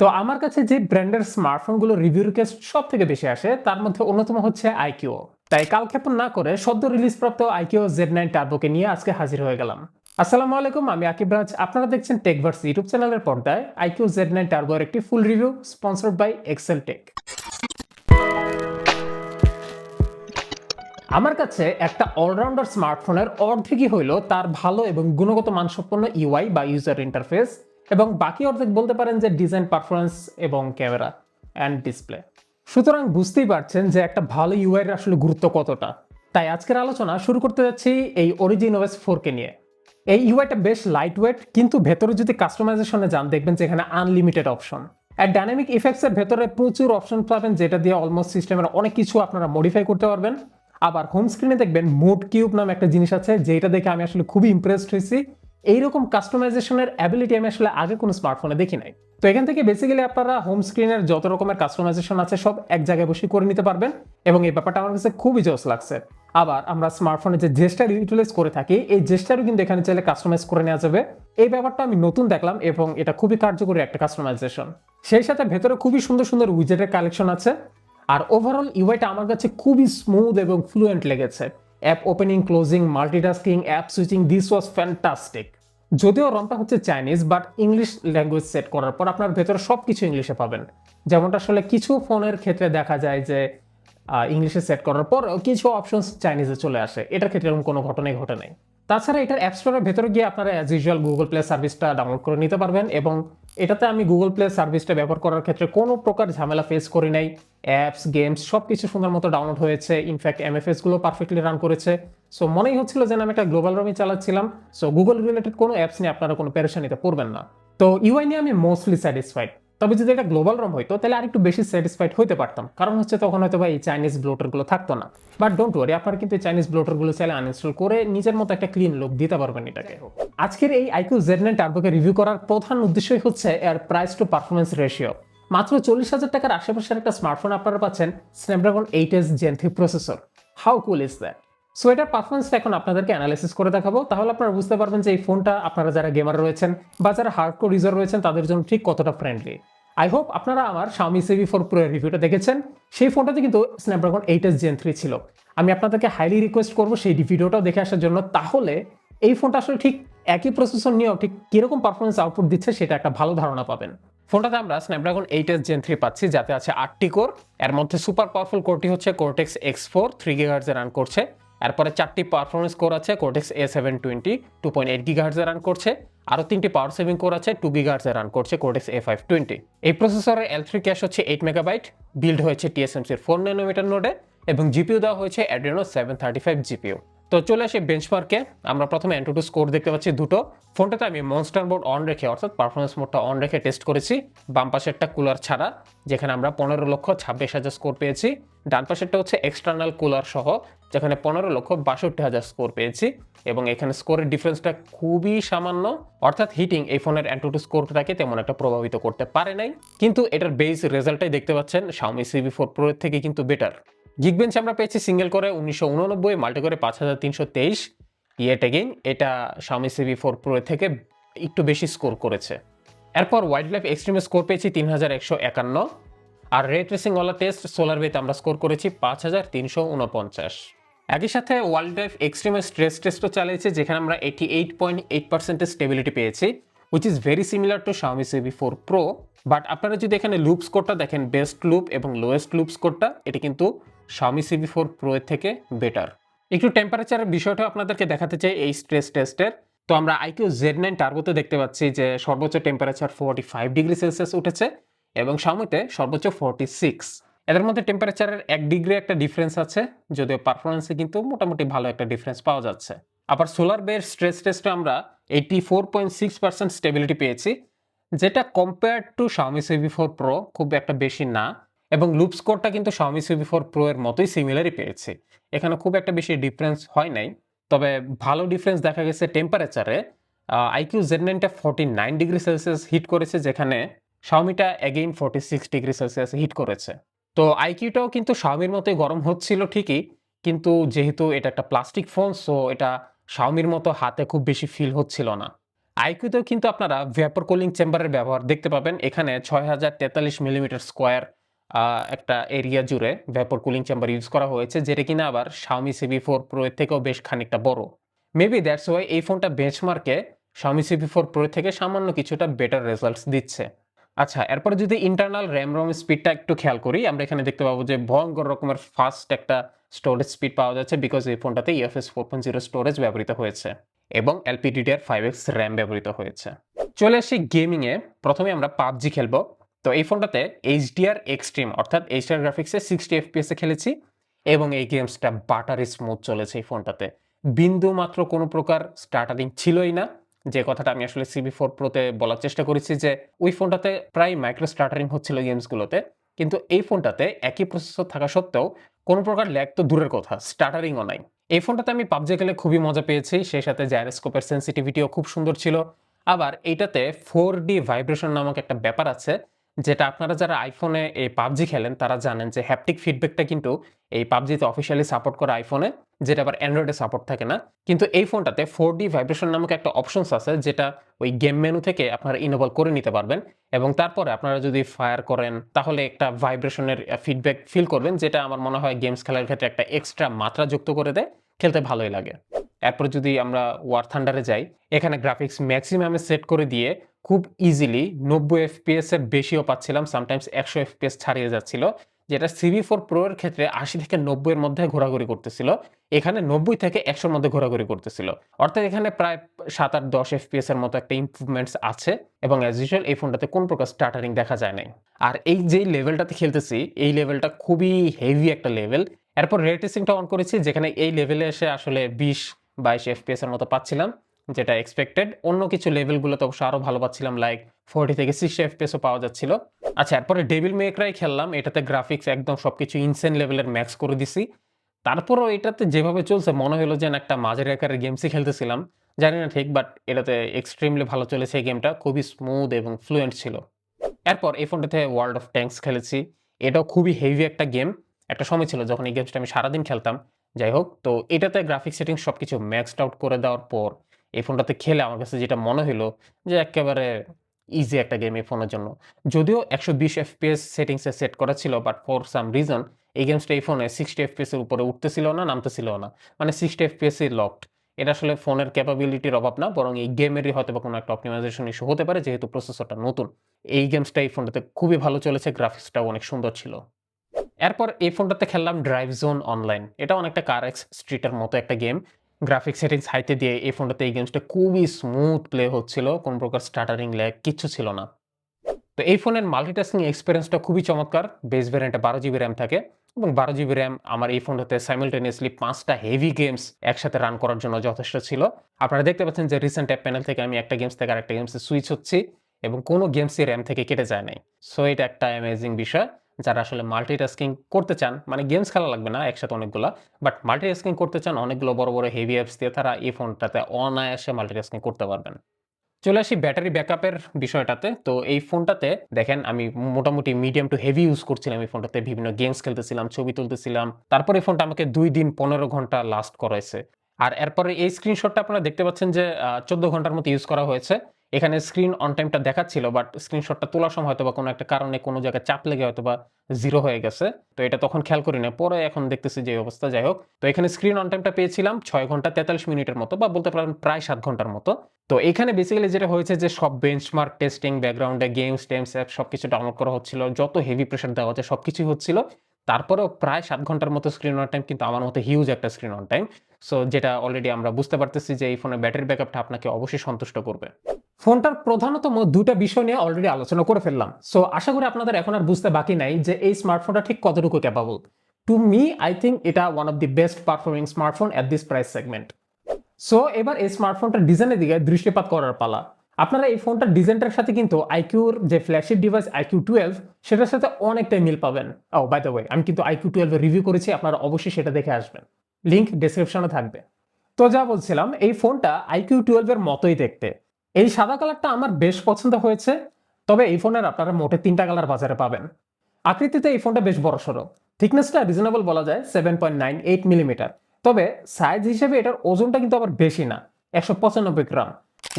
তো আমার কাছে যে ব্র্যান্ডের স্মার্টফোনগুলো রিভিউ রিকোয়েস্ট সব থেকে বেশি আসে, তার মধ্যে অন্যতম হচ্ছে আইকিউ তাই কালক্ষেপণ না করে সদ্য রিলিজপ্রাপ্ত আইকিউ জেড নাইন টার্বোকে নিয়ে আজকে হাজির হয়ে গেলাম। আসসালামু আলাইকুম, আমি আকিব রাজ। আপনারা দেখছেন টেকভার্স ইউটিউব চ্যানেলের পর্দায় আইকিউ জেড নাইন টার্বোর একটি full review sponsored by Excel tech আমার কাছে একটা অলরাউন্ডার স্মার্টফোনের অর্ধেকই হইল তার ভালো এবং গুণগত মানসম্পন্ন ইউআই বা ইউজার ইন্টারফেস এবং বাকি অর্ধেক বলতে পারেন যে ডিজাইন পারফরমেন্স এবং ক্যামেরা অ্যান্ড ডিসপ্লে সুতরাং বুঝতেই পারছেন যে একটা ভালো ইউআই এর আসলে গুরুত্ব কতটা। তাই আজকের আলোচনা শুরু করতে যাচ্ছি এই অরিজিন ওএস ফোরকে নিয়ে। এই ইউআইটা বেশ লাইট ওয়েট কিন্তু ভেতরে যদি কাস্টমাইজেশনে যান, দেখবেন যে এখানে আনলিমিটেড অপশন আর ডাইনামিক ইফেক্টসের ভেতরে প্রচুর অপশন পাবেন, যেটা দিয়ে অলমোস্ট সিস্টেমের অনেক কিছু আপনারা মডিফাই করতে পারবেন। আবার হোম স্ক্রিনে দেখবেন মোড কিউব নামে একটা জিনিস আছে, যেটা দেখে আমি আসলে খুবই ইমপ্রেসড হয়েছি। এইরকম কাস্টমাইজেশনের অ্যাবিলিটি আমি আসলে আগে কোনো স্মার্টফোনে দেখি নাই। তো এখান থেকে বেসিক্যালি আপনারা হোম স্ক্রিনের যত রকমের কাস্টমাইজেশন আছে সব এক জায়গায় বসে করে নিতে পারবেন এবং এই ব্যাপারটা আমার কাছে খুবই জোস লাগছে। আবার আমরা স্মার্টফোনে যে জেস্টার ইউটিলাইজ করে থাকি, এই জেস্টারও কিন্তু এখানে চাইলে কাস্টমাইজ করে নেওয়া যাবে। এই ব্যাপারটা আমি নতুন দেখলাম এবং এটা খুবই কার্যকরী একটা কাস্টমাইজেশন সেই সাথে ভেতরে খুবই সুন্দর সুন্দর উইজেটের কালেকশন আছে। আর ওভারঅল ইউআইটা আমার কাছে খুবই স্মুথ এবং ফ্লুয়েন্ট লেগেছে। App opening, closing, multitasking, app switching this was fantastic যদিও রমটা হচ্ছে Chinese but English language set করার পর আপনার ভেতরে সব কিছু ইংলিশে পাবেন। যেমনটা আসলে কিছু ফোনের ক্ষেত্রে দেখা যায় যে ইংলিশে সেট করার পর কিছু অপশনস চাইনিজে চলে আসে। এটার ক্ষেত্রে এরকম কোনো ঘটনাই ঘটে নাই। তাছাড়া এটার অ্যাপ স্টোরের ভেতরে গিয়ে আপনারা অ্যাজ ইউজুয়াল গুগল প্লে সার্ভিসটা ডাউনলোড করে নিতে পারবেন এবং এটাতে আমি গুগল প্লে সার্ভিসটা ব্যবহার করার ক্ষেত্রে কোনো প্রকার ঝামেলা ফেস করি নাই। অ্যাপস গেমস সব কিছু সুন্দর মতো ডাউনলোড হয়েছে। ইনফ্যাক্ট এমএফএসগুলো পারফেক্টলি রান করেছে। সো মনেই হচ্ছিল যেন আমি একটা গ্লোবাল রমি চালাচ্ছিলাম। সো গুগল রিলেটেড কোনো অ্যাপস নিয়ে আপনারা কোনো পেরেশানিতে পড়বেন না। তো ইউআই নিয়ে আমি মোস্টলি স্যাটিসফাইড তবে যদি এটা গ্লোবাল রম হইতো তাহলে আরেকটু বেশি স্যাটিসফাইড হতে পারতাম। কারণ হচ্ছে তখন হয়তো বা এই চাইনিজ ব্লোটারগুলো থাকতো না। বাট ডোন্ট ওয়ারি আপনারা কিন্তু চাইনিজ ব্লোটারগুলো চাইলে আনইনস্টল করে নিজের মতো একটা ক্লিন লুক দিতে পারবেন এটাকে। আজকের এই আইকিউ জেড নাইন টার্বোকে রিভিউ করার প্রধান উদ্দেশ্যই হচ্ছে এর প্রাইস টু পারফরমেন্স রেশিও মাত্র চল্লিশ হাজার টাকার আশেপাশের একটা স্মার্টফোন আপনারা পাচ্ছেন Snapdragon eight S gen three processor how cool is that so এটার পারফরমেন্সটা এখন আপনাদেরকে অ্যানালাইসিস করে দেখাবো। তাহলে আপনারা বুঝতে পারবেন যে এই ফোনটা আপনারা যারা গেমার রয়েছেন বা যারা হার্ডকোর ইউজার রয়েছেন, তাদের জন্য ঠিক কতটা ফ্রেন্ডলি আই হোপ আপনারা আমার Xiaomi সিভি ফোর প্রো রিভিউটা দেখেছেন। সেই ফোনটাতে কিন্তু Snapdragon eight S gen three ছিল। আমি আপনাদেরকে হাইলি রিকোয়েস্ট করব সেই ভিডিওটাও দেখে আসার জন্য। তাহলে এই ফোনটা আসলে ঠিক একই প্রসেসর নিয়েও ঠিক কীরকম পারফরমেন্স আউটপুট দিচ্ছে, সেটা একটা ভালো ধারণা পাবেন। ফোনটাতে আমরা Snapdragon eight S gen three পাচ্ছি, যাতে আছে আটটি কোর এর মধ্যে সুপার পাওয়ারফুল কোরটি হচ্ছে কোরটেক্স এক্স ফোর থ্রি গিগার্সে রান করছে। এরপরে চারটি পারফরমেন্স কোর আছে cortex A seven twenty two point eight গিগার্সে run করছে। আরও তিনটি পাওয়ার সেভিং কোর আছে টু গিগার্সে রান করছে কোটেক্স এ ফাইভ টোয়েন্টি এই প্রসেসরের এল থ্রি ক্যাশ হচ্ছে এইট মেগাবাইট বিল্ড হয়েছে টিএসএমসির ফোর ন্যানোমিটার নোডে এবং জিপিও দেওয়া হয়েছে Adreno seven thirty five GPU তো চলে আসি বেঞ্চমার্কে আমরা প্রথমে অ্যান্টুটু স্কোর দেখতে পাচ্ছি দুটো। ফোনটাতে আমি মনস্টার বোর্ড অন রেখে, অর্থাৎ পারফরমেন্স মোডটা অন রেখে টেস্ট করেছি। বাম পাশেরটা কুলার ছাড়া, যেখানে আমরা পনেরো লক্ষ ছাব্বিশ হাজার স্কোর পেয়েছি। ডান পাশেরটা হচ্ছে এক্সটার্নাল কুলার সহ, যেখানে পনেরো লক্ষ বাষট্টি হাজার স্কোর পেয়েছি। এবং এখানে স্কোরের ডিফারেন্সটা খুবই সামান্য, অর্থাৎ হিটিং এই ফোনের অ্যান্টুটু স্কোরটাকে তেমন একটা প্রভাবিত করতে পারে নাই। কিন্তু এটার বেস রেজাল্টটাই দেখতে পাচ্ছেন, Xiaomi সিভি ফোর প্রোয়ের থেকে কিন্তু বেটার গিকবেঞ্চ আমরা পেয়েছি সিঙ্গেল করে উনিশশো উননব্বই মাল্টি করে পাঁচ হাজার তিনশো তেইশ। ইয়েট এগেইন এটা স্বামী সিভি ফোর প্রো থেকে একটু বেশি স্কোর করেছে। এরপর ওয়াইল্ড লাইফ এক্সট্রিমে স্কোর পেয়েছি তিন হাজার একশো একান্ন। আর রেড ট্রেসিং ওয়ালা টেস্ট সোলার বেতে আমরা স্কোর করেছি পাঁচ হাজার তিনশো উনপঞ্চাশ। একই সাথে ওয়ার্ল্ড লাইফ এক্সট্রিমের স্ট্রেস টেস্টও চালিয়েছে, যেখানে আমরা এইটি এইট পয়েন্ট এইট পার্সেন্টের স্টেবিলিটি পেয়েছি। Which is very similar to Xiaomi Civi four pro but আপনারা যদি এখানে লুপ স্কোরটা দেখেন বেস্ট লুপ এবং লোয়েস্ট লুপ স্কোরটা এটা কিন্তু Xiaomi সিভি ফোর প্রো এর থেকে বেটার একটু টেম্পারেচারের বিষয়টাও আপনাদেরকে দেখাতে চাই এই স্ট্রেস টেস্টের তো আমরা আইকিউ জেড নাইন টার্বোতে দেখতে পাচ্ছি যে সর্বোচ্চ temperature forty five degree Celsius উঠেছে এবং Xiaomiতে সর্বোচ্চ ফোর্টি সিক্স এদের মধ্যে টেম্পারেচারের এক ডিগ্রি একটা ডিফারেন্স আছে, যদিও পারফরমেন্সে কিন্তু মোটামুটি ভালো একটা ডিফারেন্স পাওয়া যাচ্ছে। আবার সোলার বের স্ট্রেস টেস্টে আমরা eighty four point six percent stability পেয়েছি, যেটা compare to Xiaomi Civi four pro খুব একটা বেশি না, এবং লুপ স্কোরটা কিন্তু Xiaomi সিভি ফোর প্রো এর মতোই সিমিলারই পেয়েছি। এখানে খুব একটা বেশি ডিফারেন্স হয় নাই, তবে ভালো ডিফারেন্স দেখা গেছে টেম্পারেচারে iQOO Z নাইনটা forty nine degree Celsius hit করেছে, যেখানে শাওমিটা again forty six degree Celsius hit করেছে। তো আইকিউটাও কিন্তু শাওমির মতোই গরম হচ্ছিল ঠিকই, কিন্তু যেহেতু এটা একটা প্লাস্টিক ফোন সো এটা শাওমির মতো হাতে খুব বেশি ফিল হচ্ছিল না। আইকিউতেও কিন্তু আপনারা ভ্যাপর কুলিং চেম্বারের ব্যবহার দেখতে পাবেন। এখানে ছয় হাজার তেতাল্লিশ মিলিমিটার স্কোয়ার একটা এরিয়া জুড়ে ভ্যাপর কুলিং চেম্বার ইউজ করা হয়েছে, যেটা কিনা আবার শাওমি সিবি ফোর প্রো এর থেকেও বেশ খানিকটা বড়। মেবি দ্যাটস ওয়াই এই ফোনটা বেঞ্চমার্কে শাওমি সিবি ফোর প্রো থেকে সামান্য কিছুটা বেটার রেজাল্টস দিচ্ছে। আচ্ছা এরপরে যদি ইন্টারনাল র্যাম রম স্পিডটা একটু খেয়াল করি, আমরা এখানে দেখতে পাবো যে ভয়ঙ্কর রকমের ফাস্ট একটা স্টোরেজ স্পিড পাওয়া যাচ্ছে বিকজ এই ফোনটাতে UFS four point zero storage ব্যবহৃত হয়েছে এবং এলপিডিডিআর ফাইভ এক্স র্যাম ব্যবহৃত হয়েছে। চলে আসি গেমিংয়ে প্রথমে আমরা পাবজি খেলব। তো এই ফোনটাতে এইচডিআর এক্সট্রিম অর্থাৎ এইচডিআর গ্রাফিক্সে সিক্সটি এফপিএসে খেলেছি এবং এই গেমসটা বাটারি স্মুথ চলেছে এই ফোনটাতে। বিন্দু মাত্র কোনো প্রকার স্টার্টারিং ছিলই না। যে কথাটা আমি আসলে সিবি ফোর প্রোতে বলার চেষ্টা করেছি যে ওই ফোনটাতে প্রায় মাইক্রো স্টার্টারিং হচ্ছিল গেমসগুলোতে কিন্তু এই ফোনটাতে একই প্রসেসর থাকা সত্ত্বেও কোনো প্রকার ল্যাগ তো দূরের কথা স্টার্টারিংও নাই। এই ফোনটাতে আমি পাবজি খেলে খুবই মজা পেয়েছি, সেই সাথে জ্যারেস্কোপের সেন্সিটিভিটিও খুব সুন্দর ছিল। আবার এইটাতে ফোর ডি ভাইব্রেশন নামক একটা ব্যাপার আছে যেটা আপনারা যারা আইফোনে এই পাবজি খেলেন, তারা জানেন যে হ্যাপটিক ফিডব্যাকটা কিন্তু এই পাবজিতে অফিসিয়ালি সাপোর্ট করে আইফোনে যেটা আবার অ্যান্ড্রয়েডে সাপোর্ট থাকে না। কিন্তু এই ফোনটাতে ফোর ডি ভাইব্রেশন নামক একটা অপশনস আছে, যেটা ওই গেম মেনু থেকে আপনারা ইনেবল করে নিতে পারবেন। এবং তারপরে আপনারা যদি ফায়ার করেন, তাহলে একটা ভাইব্রেশনের ফিডব্যাক ফিল করবেন, যেটা আমার মনে হয় গেমস খেলার ক্ষেত্রে একটা এক্সট্রা মাত্রা যুক্ত করে দেয়। খেলতে ভালোই লাগে। এরপর যদি আমরা ওয়ার থান্ডারে যাই, এখানে গ্রাফিক্স ম্যাক্সিমামে সেট করে দিয়ে খুব ইজিলি নব্বই এফপিএস এর বেশিও পাচ্ছিলাম সামটাইমস একশো এফপিএস ছাড়িয়ে যাচ্ছিল, যেটা সিভি ফোর প্রো এর ক্ষেত্রে আশি থেকে নব্বই এর মধ্যে ঘোরাঘুরি করতেছিল, এখানে নব্বই থেকে একশোর মধ্যে ঘোরাঘুরি করতেছিল। অর্থাৎ এখানে প্রায় সাত আট দশ এফপিএস এর মতো একটা ইম্প্রুভমেন্টস আছে এবং অ্যাজ ইউজুয়াল এই ফোনটাতে কোন প্রকার স্টার্টারিং দেখা যায় নাই। আর এই যেই লেভেলটাতে খেলতেছি, এই লেভেলটা খুবই হেভি একটা লেভেল এরপর রেটেসিংটা অন করেছি, যেখানে এই লেভেলে এসে আসলে বিশ বাইশ এফপিএস এর মতো পাচ্ছিলাম। যেটা এক্সপেক্টেড অন্য কিছু লেভেলগুলোতে অবশ্য আরও ভালো পাচ্ছিলাম লাইক ফোরটি থেকে সিক্সটি এফপিএসও পাওয়া যাচ্ছিল। আচ্ছা এরপরে ডেবিল মেকরাই খেললাম, এটাতে গ্রাফিক্স একদম সবকিছু ইনসেন লেভেলের ম্যাক্স করে দিছি। তারপরও এটাতে যেভাবে চলছে, মনে হলো যে না একটা মাঝের আকারের গেমসই খেলতেছিলাম। জানি না ঠিক বাট এটাতে এক্সট্রিমলি ভালো চলেছে এই গেমটা খুবই স্মুথ এবং ফ্লুয়েন্ট ছিল। এরপর এই ফোনটাতে ওয়ার্ল্ড অফ ট্যাঙ্কস খেলেছি। এটাও খুবই হেভি একটা গেম একটা সময় ছিল যখন এই গেমসটা আমি সারাদিন খেলতাম। যাই হোক, তো এটাতে গ্রাফিক সেটিং সব কিছু ম্যাক্সড আউট করে দেওয়ার পর এই ফোনটাতে খেলে আমার কাছে যেটা মনে হলো যে একেবারে ইজি একটা গেম এই ফোনের জন্য। যদিও একশো বিশ এফপিএস সেটিংসে সেট করা ছিল বাট ফর সাম রিজন এই গেমসটা এই ফোনে সিক্সটি এফপিএস এর উপরে উঠতেছিল না, নামতেছিল না। মানে সিক্সটি এফপিএস এ লকড এটা আসলে ফোনের ক্যাপাবিলিটির অভাব না, বরং এই গেমেরই হয়তো বা কোনো একটা অপটিমাইজেশন ইস্যু হতে পারে, যেহেতু প্রসেসরটা নতুন। এই গেমসটা এই ফোনটাতে খুবই ভালো চলেছে গ্রাফিক্সটাও অনেক সুন্দর ছিল। এরপর এই ফোনটাতে খেললাম ড্রাইভ জোন অনলাইন এটা অনেকটা কার এক্স স্ট্রিটের মতো একটা গেম গ্রাফিক সেটিংস হাইতে দিয়ে এই ফোনটাতে এই গেমসটা খুবই স্মুথ প্লে হচ্ছিল, কোনো প্রকার স্টার্টারিং ল্যাগ কিচ্ছু ছিল না। তো এই ফোনের মাল্টিটাস্কিং এক্সপিরিয়েন্সটা খুবই চমৎকার বেস ভ্যারিয়েন্টে বারো জিবি র্যাম থাকে এবং বারো জিবি র্যাম আমার এই ফোনটাতে সাইমেলটেনিয়াসলি পাঁচটা হেভি গেমস একসাথে রান করার জন্য যথেষ্ট ছিল। আপনারা দেখতে পাচ্ছেন যে রিসেন্ট অ্যাপ প্যানেল থেকে আমি একটা গেমস থেকে আরেকটা গেমসে সুইচ হচ্ছি এবং কোনো গেমসই র্যাম থেকে কেটে যায় নাই। সো এটা একটা অ্যামেজিং বিষয়। যারা আসলে মাল্টিটাস্কিং করতে চান মানে গেমস খেলা লাগবে না একসাথে অনেকগুলো বাট মাল্টিটাস্কিং করতে চান, অনেকগুলো বড় বড় হেভি অ্যাপস দিয়ে তারা এই ফোনটাতে অনায়াসে মাল্টিটাস্কিং করতে পারবেন। চলে আসি ব্যাটারি ব্যাকআপের বিষয়টাতে। তো এই ফোনটাতে দেখেন, আমি মোটামুটি মিডিয়াম টু হেভি ইউজ করছিলাম এই ফোনটাতে বিভিন্ন গেমস খেলতেছিলাম, ছবি তুলতেছিলাম। তারপর এই ফোনটা আমাকে দুই দিন পনেরো ঘণ্টা লাস্ট করাইছে। আর এরপরে এই স্ক্রিনশটটা আপনারা দেখতে পাচ্ছেন যে চোদ্দ ঘণ্টার মতো ইউজ করা হয়েছে। এখানে স্ক্রিন অন টাইমটা দেখাচ্ছিল বাট স্ক্রিনশটটা তোলার সময় হয়তো বা কোনো একটা কারণে কোনো জায়গায় চাপ লেগে হয়তো বা জিরো হয়ে গেছে। তো এটা তখন খেয়াল করি না পরে এখন দেখতেছি যে অবস্থা, যাই হোক। তো এখানে স্ক্রিন অন টাইমটা পেয়েছিলাম ছয় ঘণ্টা তেতাল্লিশ মিনিটের মতো, বা বলতে পারেন প্রায় সাত ঘণ্টার মতো। তো এখানে বেসিক্যালি যেটা হয়েছে যে সব বেঞ্চমার্ক টেস্টিং ব্যাকগ্রাউন্ডে গেমস টেমস অ্যাপ সব কিছু ডাউনলোড করা হচ্ছিল, যত হেভি প্রেশার দেওয়া হচ্ছে সব কিছুই হচ্ছিল। তারপরেও প্রায় সাত ঘণ্টার মতো স্ক্রিন অন টাইম কিন্তু আমার মতো হিউজ একটা স্ক্রিন অন টাইম সো যেটা অলরেডি আমরা বুঝতে পারতেছি যে এই ফোনের ব্যাটারি ব্যাকআপটা আপনাকে অবশ্যই সন্তুষ্ট করবে। ফোনটার প্রধানতম দুটা বিষয় নিয়ে অলরেডি আলোচনা করে ফেললাম। সো আশা করি আপনাদের এখন আর বুঝতে বাকি নাই যে এই স্মার্টফোনটা ঠিক কতটুকু capable to me I think এটা one of the best performing smartphone at this price segment so এবার এই স্মার্টফোনটার ডিজাইনের দিকে দৃষ্টিপাত করার পালা। আপনারা এই ফোনটার ডিজাইনটার সাথে কিন্তু আইকিউর যে ফ্ল্যাগশিপ ডিভাইস আইকিউ টুয়েলভ সেটার সাথে অনেকটাই মিল পাবেন। ও বাই দ্য ওয়ে আমি কিন্তু আইকিউ টুয়েলভ রিভিউ করেছি, আপনারা অবশ্যই সেটা দেখে আসবেন। লিঙ্ক ডিসক্রিপশনে থাকবে। তো যা বলছিলাম, এই ফোনটা আইকিউ টুয়েলভের মতোই দেখতে। এই সাদা কালারটা আমার বেশ পছন্দ হয়েছে, তবে এই ফোনের আপনারা মোটে তিনটা কালার বাজারে পাবেন। আকৃতিতে এই ফোনটা বেশ বড় সড়ো। থিকনেসটা রিজনেবল বলা যায় seven point nine eight millimeter তবে সাইজ হিসেবে এটার ওজনটা কিন্তু আবার বেশি না, একশো পঁচানব্বই গ্রাম।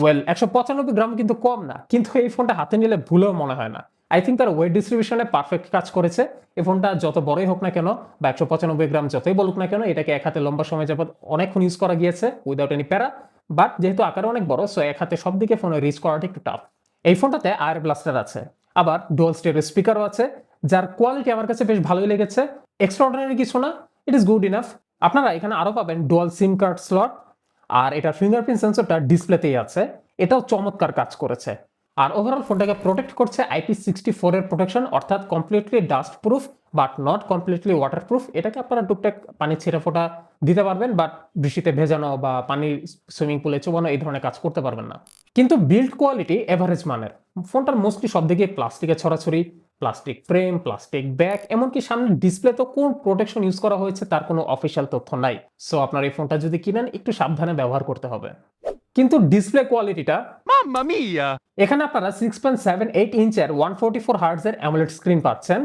ওয়েল একশো পঁচানব্বই গ্রাম কিন্তু কম না, কিন্তু এই ফোনটা হাতে নিলে ভুলেও মনে হয় না। আই থিঙ্ক তার ওয়েট ডিস্ট্রিবিউশনে পারফেক্ট কাজ করেছে। এই ফোনটা যত বড়ই হোক না কেন বা একশো পঁচানব্বই গ্রাম যতই বলুক না কেন, এটাকে এক হাতে লম্বা সময় যাবত অনেকক্ষণ ইউজ করা গিয়েছে উইদাউট এনি প্যারা বাট যেহেতু আকারে অনেক বড় সো এক হাতে সব দিকে ফোনে রিচ করাটা একটু টাফ এই ফোনটাতে আয়ার ব্লাস্টার আছে। আবার ডুয়াল স্টেরিও স্পিকারও আছে, যার কোয়ালিটি আমার কাছে বেশ ভালোই লেগেছে। এক্সট্রাঅর্ডিনারি কিছু না ইট ইস গুড ইনাফ আপনারা এখানে আরও পাবেন ডুয়াল সিম কার্ড স্লট আর এটার ফিঙ্গারপ্রিন্ট সেন্সরটা ডিসপ্লেতেই আছে। এটাও চমৎকার কাজ করেছে। আর ওভারঅল ফোনটাকে প্রোটেক্ট করছে আইপি সিক্সটি ফোরের প্রোটেকশন অর্থাৎ completely dust proof but not completely water proof এটাকে আপনারা টুকটাক পানি ছিঁড়ে ফোটা দিতে পারবেন বাট বৃষ্টিতে ভেজানো বা পানি সুইমিং পুলে চুবানো এই ধরনের কাজ করতে পারবেন না। কিন্তু বিল্ড কোয়ালিটি এভারেজ মানের। ফোনটার মোস্টলি সব দিকে প্লাস্টিকের ছড়াছড়ি প্লাস্টিক ফ্রেম প্লাস্টিক ব্যাগ এমনকি সামনে ডিসপ্লে তো কোন প্রোটেকশন ইউজ করা হয়েছে তার কোনো অফিসিয়াল তথ্য নাই। সো আপনার এই ফোনটা যদি কিনেন, একটু সাবধানে ব্যবহার করতে হবে। কিন্তু ডিসপ্লে কোয়ালিটিটা! এখানে আপনারা সিক্স পয়েন্ট সেভেন এইট ইঞ্চের ওয়ান ফোর্টি ফোর হার্টসের অ্যামোলেড স্ক্রিন পাচ্ছেন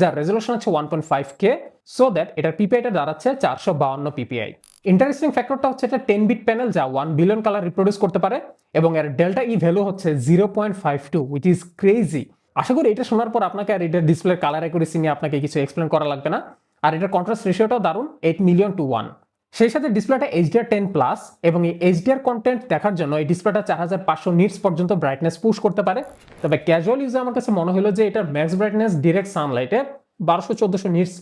যার রেজলিউশন হচ্ছে one point five K so that এটার পিপিআইটা দাঁড়াচ্ছে চারশো বাউন্ন পিপিআই ইন্টারেস্টিং ফ্যাক্টরটা হচ্ছে এটা টেন বিট প্যানেল যা ওয়ান বিলিয়ন কালার রিপ্রোডিউস করতে পারে এবং এর ডেল্টা ই ভ্যালু হচ্ছে zero point five two which is crazy আশা করি এটা শোনার পর আপনাকে আর এটার ডিসপ্লের কালার অ্যাকুরেসি নিয়ে আপনাকে কিছু এক্সপ্লেন করা লাগবে না। আর এটার কন্ট্রাস্ট রেশিওটাও দারুণ এইট মিলিয়ন টু ওয়ান সেই সাথে ডিসপ্লেটা এইচডিআর টেন প্লাস এবং এই এইচডিআর কন্টেন্ট দেখার জন্য এই ডিসপ্লেটা চার হাজার পাঁচশো নিটস পর্যন্ত ব্রাইটনেস পুশ করতে পারে। তবে ক্যাজুয়াল ইউজে আমার কাছে মনে হলো যে এটার ম্যাক্স ব্রাইটনেস ডিরেক্ট সানলাইটে বারোশো চোদ্দশো নিটস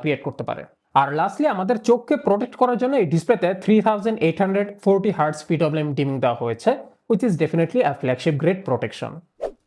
ক্রিয়েট করতে পারে। আর লাস্টলি আমাদের চোখকে প্রোটেক্ট করার জন্য এই ডিসপ্লেতে three thousand eight hundred forty hertz PWM dimming দেওয়া হয়েছে which is definitely a flagship great protection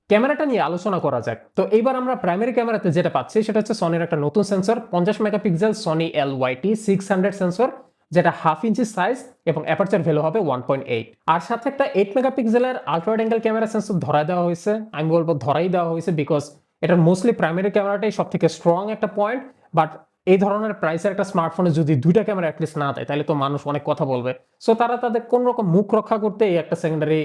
ক্যামেরাটা নিয়ে আলোচনা করা যাক। তো এইবার আমরা প্রাইমারি ক্যামেরাতে যেটা পাচ্ছি, সেটা হচ্ছে সনির একটা নতুন সেন্সর পঞ্চাশ megapixel Sony L YT six hundred sensor যেটা হাফ ইঞ্চি সাইজ এবং অ্যাপারচার ভ্যালু হবে ওয়ান পয়েন্ট এইট আর সাথে একটা এইট মেগাপিক্সেলের আলট্রাওয়াইড অ্যাঙ্গেল ক্যামেরা সেন্সর ধরা দেওয়া হয়েছে। আমি বলব ধরাই দেওয়া হয়েছে বিকজ এটার মোস্টলি প্রাইমারি ক্যামেরাটাই সব থেকে স্ট্রং একটা পয়েন্ট বাট এই ধরনের প্রাইসের একটা স্মার্টফোনে যদি দুইটা ক্যামেরা অ্যাটলিস্ট না দেয়, তাহলে তো মানুষ অনেক কথা বলবে। সো তারা তাদের কোন রকম মুখ রক্ষা করতে এই একটা সেকেন্ডারি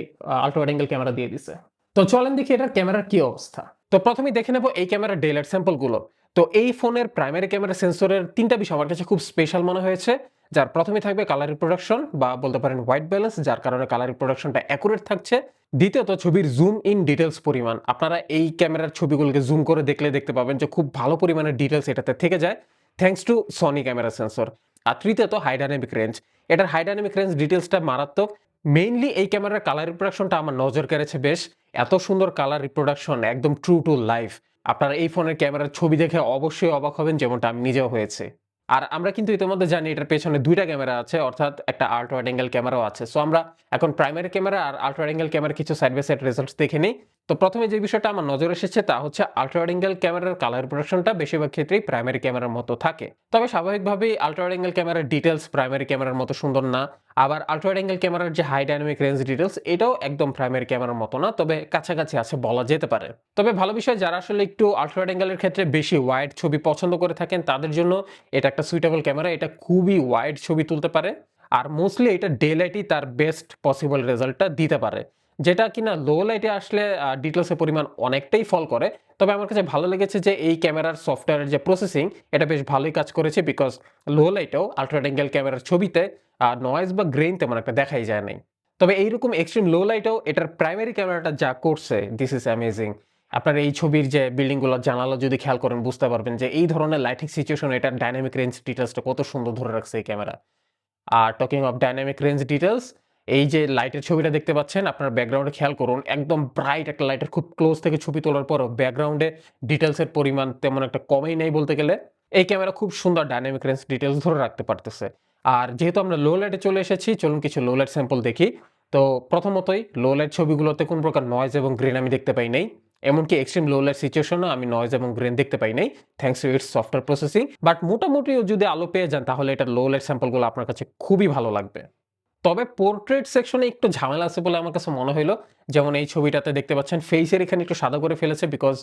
আলট্রাওয়াইড অ্যাঙ্গেল ক্যামেরা দিয়ে দিছে। তো চলেন দেখি এটার ক্যামেরার কি অবস্থা। তো প্রথমেই দেখে নেব এই ক্যামেরার ডেলার স্যাম্পলগুলো তো এই ফোনের প্রাইমারি ক্যামেরা সেন্সরের তিনটা বিষয় আমার কাছে খুব স্পেশাল মনে হয়েছে। যার প্রথমে থাকবে কালার রিপ্রোডাকশন বা বলতে পারেন হোয়াইট ব্যালেন্স যার কারণে কালার রিপ্রোডাকশনটা অ্যাকুরেট থাকছে। দ্বিতীয়ত ছবির জুম ইন ডিটেলস পরিমাণ। আপনারা এই ক্যামেরার ছবিগুলোকে জুম করে দেখলে দেখতে পাবেন যে খুব ভালো পরিমাণের ডিটেলস এটাতে থেকে যায় thanks to Sony camera sensor আর তৃতীয়ত হাইডাইনামিক রেঞ্জ এটার হাইডাইনামিক রেঞ্জ ডিটেলসটা মারাত্মক। মেইনলি এই ক্যামেরার কালার রিপ্রোডাকশনটা আমার নজর কেড়েছে বেশ। এত সুন্দর কালার রিপ্রোডাকশন একদম ট্রু টু লাইফ আপনারা এই ফোনের ক্যামেরার ছবি দেখে অবশ্যই অবাক হবেন, যেমনটা আমি নিজেও হয়েছে। আর আমরা কিন্তু ইতিমধ্যে জানি এটার পেছনে দুইটা ক্যামেরা আছে, অর্থাৎ একটা আল্ট্রা ওয়াইড অ্যাঙ্গেল ক্যামেরাও আছে। সো আমরা এখন প্রাইমারি ক্যামেরা আর আল্ট্রা অ্যাঙ্গেল ক্যামেরা কিছু সাইড বাই সাইড রেজাল্টস দেখে নিই। তো প্রথমে যে বিষয়টা আমার নজর এসেছে তা হচ্ছে আল্ট্রা অ্যাঙ্গেল ক্যামেরার কালার প্রোডাকশনটা বেশিরভাগ ক্ষেত্রেই প্রাইমারি ক্যামেরার মতো থাকে। তবে স্বাভাবিকভাবেই আল্ট্রা অ্যাঙ্গেল ক্যামেরার ডিটেলস প্রাইমারি ক্যামেরার মতো সুন্দর না। আবার আল্ট্রা অ্যাঙ্গেল ক্যামেরার যে হাই ডাইনামিক রেঞ্জ ডিটেলস এটাও একদম প্রাইমারি ক্যামেরার মতো না, তবে কাছাকাছি আছে বলা যেতে পারে। তবে ভালো বিষয়, যারা আসলে একটু আল্ট্রা অ্যাঙ্গেলের ক্ষেত্রে বেশি ওয়াইড ছবি পছন্দ করে থাকেন, তাদের জন্য এটা একটা সুইটেবল ক্যামেরা এটা খুবই ওয়াইড ছবি তুলতে পারে। আর মোস্টলি এটা ডে লাইটই তার বেস্ট পসিবল রেজাল্টটা দিতে পারে। যেটা কিনা লো লাইটে আসলে ডিটেলসের পরিমাণ অনেকটাই ফল করে। তবে আমার কাছে ভালো লেগেছে যে এই ক্যামেরার সফটওয়্যারের যে প্রসেসিং এটা বেশ ভালোই কাজ করেছে বিকজ লো লাইটেও আলট্রা অ্যাঙ্গেল ক্যামেরার ছবিতে নয়েজ বা গ্রেইন তেমন একটা দেখাই যায় নাই। তবে এইরকম এক্সট্রিম লো লাইটেও এটার প্রাইমারি ক্যামেরাটা যা করছে দিস ইজ অ্যামেজিং আপনার এই ছবির যে বিল্ডিংগুলো জানালা যদি খেয়াল করেন, বুঝতে পারবেন যে এই ধরনের লাইটিং সিচুয়েশন এটার ডাইনামিক রেঞ্জ ডিটেলসটা কত সুন্দর ধরে রাখছে এই camera R talking of dynamic range details এই যে লাইটের ছবিটা দেখতে পাচ্ছেন, আপনার ব্যাকগ্রাউন্ডে খেয়াল করুন, একদম ব্রাইট একটা লাইটের খুব ক্লোজ থেকে ছবি তোলার পরও ব্যাকগ্রাউন্ডে ডিটেলসের পরিমাণ তেমন একটা কমেই নেই বলতে গেলে। এই ক্যামেরা খুব সুন্দর ডাইনামিক রেঞ্জ ডিটেলস ধরে রাখতে পারতেছে। আর যেহেতু আমরা লো লাইটে চলে এসেছি, চলুন কিছু লো লাইট স্যাম্পল দেখি। তো প্রথমতই লো লাইট ছবিগুলোতে কোন প্রকার নয়েজ এবং গ্রিন আমি দেখতে পাই নাই। এমনকি এক্সট্রিম লো লাইট সিচুয়েশনও আমি নয়েজ এবং গ্রেন দেখতে পাই নাই thanks to its software processing but মোটামুটিও যদি আলো পেয়ে যান, তাহলে এটা লো লাইট স্যাম্পলগুলো আপনার কাছে খুবই ভালো লাগবে। তবে পোর্ট্রেট সেকশনে একটু ঝামেলা আছে বলে আমার কাছে মনে হলো যেমন এই ছবিটাতে দেখতে পাচ্ছেন ফেসের এখানে একটু সাদা করে ফেলেছে বিকজ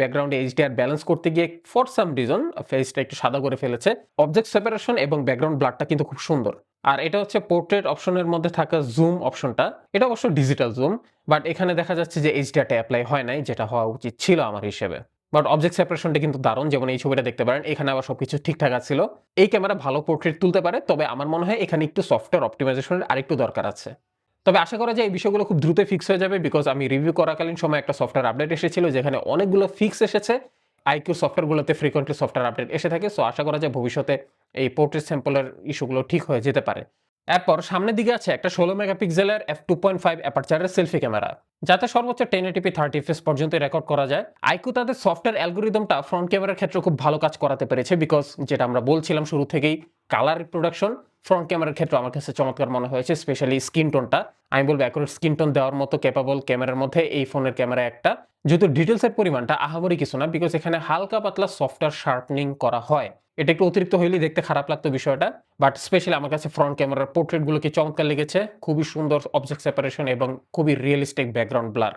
ব্যাকগ্রাউন্ডে এইচডিআর ব্যালেন্স করতে গিয়ে ফর সাম রিজন ফেসটা একটু সাদা করে ফেলেছে। অবজেক্ট সেপারেশন এবং ব্যাকগ্রাউন্ড ব্লাডটা কিন্তু খুব সুন্দর। আর এটা হচ্ছে পোর্ট্রেট অপশনের মধ্যে থাকা জুম অপশনটা এটা অবশ্য ডিজিটাল জুম বাট এখানে দেখা যাচ্ছে যে এইচডিআরটা অ্যাপ্লাই হয় নাই, যেটা হওয়া উচিত ছিল আমার হিসেবে। বাট অবজেক্ট সেপারেশনটা কিন্তু দারুণ, যেমন এই ছবিটা দেখতে পারেন, এখানে আবার সবকিছু ঠিকঠাক ছিল এই ক্যামেরা ভালো পোর্ট্রেট তুলতে পারে, তবে আমার মনে হয় এখানে একটু সফটওয়্যার অপটিমাইজেশনের আরেকটু দরকার আছে। তবে আশা করা যায় এই বিষয়গুলো খুব দ্রুত ফিক্স হয়ে যাবে বিকজ আমি রিভিউ করাকালীন সময় একটা সফটওয়্যার আপডেট এসেছিল, যেখানে অনেকগুলো ফিক্স এসেছে। আইকিউ সফটওয়্যারগুলোতে ফ্রিকোয়েন্টলি সফটওয়্যার আপডেট এসে থাকে সো আশা করা যায় ভবিষ্যতে এই পোর্ট্রেট স্যাম্পলের ইস্যুগুলো ঠিক হয়ে যেতে পারে। এরপর সামনের দিকে আছে একটা ষোলো মেগাপিক্সেলের এফ টু পয়েন্ট ফাইভ অ্যাপারচারের সেলফি ক্যামেরা যাতে সর্বোচ্চ ten eighty p thirty fps পর্যন্ত রেকর্ড করা যায়। আইকু তাদের সফটওয়্যার অ্যালগোরিদমটা ফ্রন্ট ক্যামেরার ক্ষেত্রে খুব ভালো কাজ করাতে পেরেছে বিকজ যেটা আমরা বলছিলাম শুরু থেকেই কালার রিপ্রোডাকশন ফ্রন্ট ক্যামেরার ক্ষেত্রে আমার কাছে চমৎকার মনে হয়েছে স্পেশালি স্কিন টোনটা আমি বলব অ্যাকুরেট স্কিন টোন দেওয়ার মতো ক্যাপাবল ক্যামেরার মধ্যে এই ফোনের ক্যামেরা একটা। যেহেতু ডিটেলসের পরিমাণটা আহামরি কিছু না বিকজ এখানে হালকা পাতলা সফটওয়্যার শার্পনিং করা হয়। এটা একটু অতিরিক্ত হইলেই দেখতে খারাপ লাগতো বিষয়টা বাট স্পেশালি আমার কাছে ফ্রন্ট ক্যামেরার পোর্ট্রেটগুলোকে চমৎকার লেগেছে। খুবই সুন্দর অবজেক্ট সেপারেশন এবং খুবই realistic background blur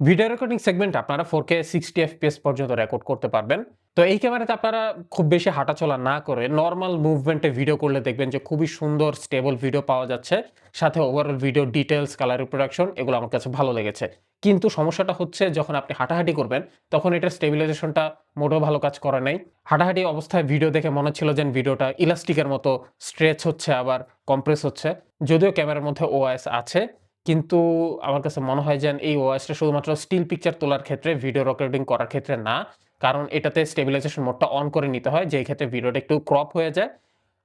video recording segment আপনারা ফোর কে সিক্সটি এফপিএস পর্যন্ত রেকর্ড করতে পারবেন। তো এই ক্যামেরাতে আপনারা খুব বেশি হাঁটাচলা না করে নর্মাল মুভমেন্টে ভিডিও করলে দেখবেন যে খুবই সুন্দর স্টেবল ভিডিও পাওয়া যাচ্ছে। সাথে overall video details colour reproduction এগুলো আমার কাছে ভালো লেগেছে। কিন্তু সমস্যাটা হচ্ছে যখন আপনি হাঁটাহাঁটি করবেন, তখন এটার স্টেবিলাইজেশনটা মোটেও ভালো কাজ করে নাই। হাঁটাহাঁটি অবস্থায় ভিডিও দেখে মনে হচ্ছিল যে ভিডিওটা ইলাস্টিকের মতো স্ট্রেচ হচ্ছে, আবার কম্প্রেস হচ্ছে। যদিও ক্যামেরার মধ্যে ওআইএস আছে। কিন্তু আমার কাছে মনে হয় যে এই ওএসটা শুধুমাত্র স্টিল পিকচার তোলার ক্ষেত্রে ভিডিও রেকর্ডিং করার ক্ষেত্রে না। কারণ এটাতে স্টেবিলাইজেশন মোডটা অন করে নিতে হয় যে ক্ষেত্রে ভিডিওটা একটু ক্রপ হয়ে যায়।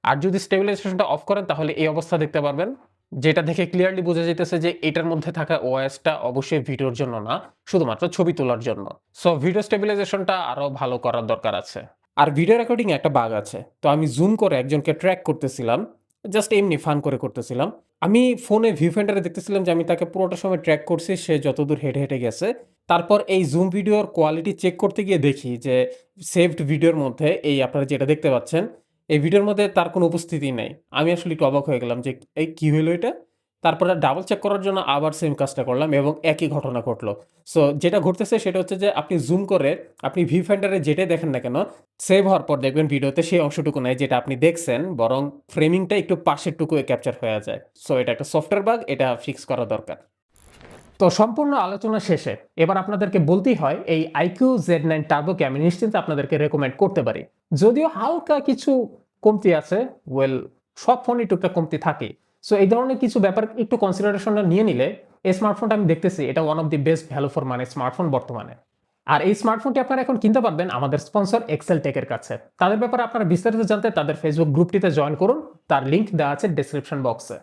আর যদি স্টেবিলাইজেশনটা অফ করেন, তাহলে এই অবস্থা দেখতে পারবেন। যেটা দেখে ক্লিয়ারলি বোঝা যেতেছে যে এটার মধ্যে থাকা ওএসটা অবশ্যই ভিডিওর জন্য না, শুধুমাত্র ছবি তোলার জন্য। সো ভিডিও স্টেবিলাইজেশনটা আরও ভালো করার দরকার আছে। আর ভিডিও রেকর্ডিং একটা বাগ আছে। তো আমি জুম করে একজনকে ট্র্যাক করতেছিলাম। জাস্ট এমনি ফান করে করতেছিলাম। আমি ফোনে ভিউ ফেন্ডারে দেখতেছিলাম যে আমি তাকে পুরোটা সময় ট্র্যাক করছি, সে যতদূর হেঁটে হেঁটে গেছে। তারপর এই জুম ভিডিওর কোয়ালিটি চেক করতে গিয়ে দেখি যে সেভড ভিডিওর মধ্যে এই আপনারা যেটা দেখতে পাচ্ছেন, এই ভিডিওর মধ্যে তার কোনো উপস্থিতি নেই। আমি আসলে একটু অবাক হয়ে গেলাম যে, এই কী হইল এটা? তারপরে ডাবল চেক করার জন্য আবার সেম কাজটা করলাম এবং একই ঘটনা ঘটলো। সো যেটা ঘটতেছে সেটা হচ্ছে যে আপনি জুম করে আপনি ভিউ ফাইন্ডারে যেটাই দেখেন না কেন সেভ হওয়ার পর দেখবেন ভিডিওতে সেই অংশটুকু নাই যেটা আপনি দেখছেন, বরং ফ্রেমিংটা একটু পাশের টুকু ক্যাপচার হয়ে যায়। সো এটা একটা সফটওয়্যার বাগ এটা ফিক্স করা দরকার। তো, সম্পূর্ণ আলোচনা শেষে এবার আপনাদেরকে বলতেই হয়, এই আইকিউ জেড নাইন টার্বোকে আমি নিশ্চিন্তে আপনাদেরকে রেকমেন্ড করতে পারি। যদিও হালকা কিছু কমতি আছে ওয়েল সব ফোনই টুকটা কমতি থাকে। সো এই ধরনের কিছু ব্যাপার একটু কনসিডারেশনটা নিয়ে নিলে এই স্মার্টফোনটা আমি দেখতেছি, এটা one of the best value for মানে স্মার্টফোন বর্তমানে। আর এই স্মার্টফোনটি আপনারা এখন কিনতে পারবেন আমাদের স্পন্সর এক্সেল টেকের কাছে। তাদের ব্যাপারে আপনারা বিস্তারিত জানতে তাদের ফেসবুক গ্রুপটিতে জয়েন করুন, তার লিঙ্ক দেওয়া আছে ডিসক্রিপশন বক্সে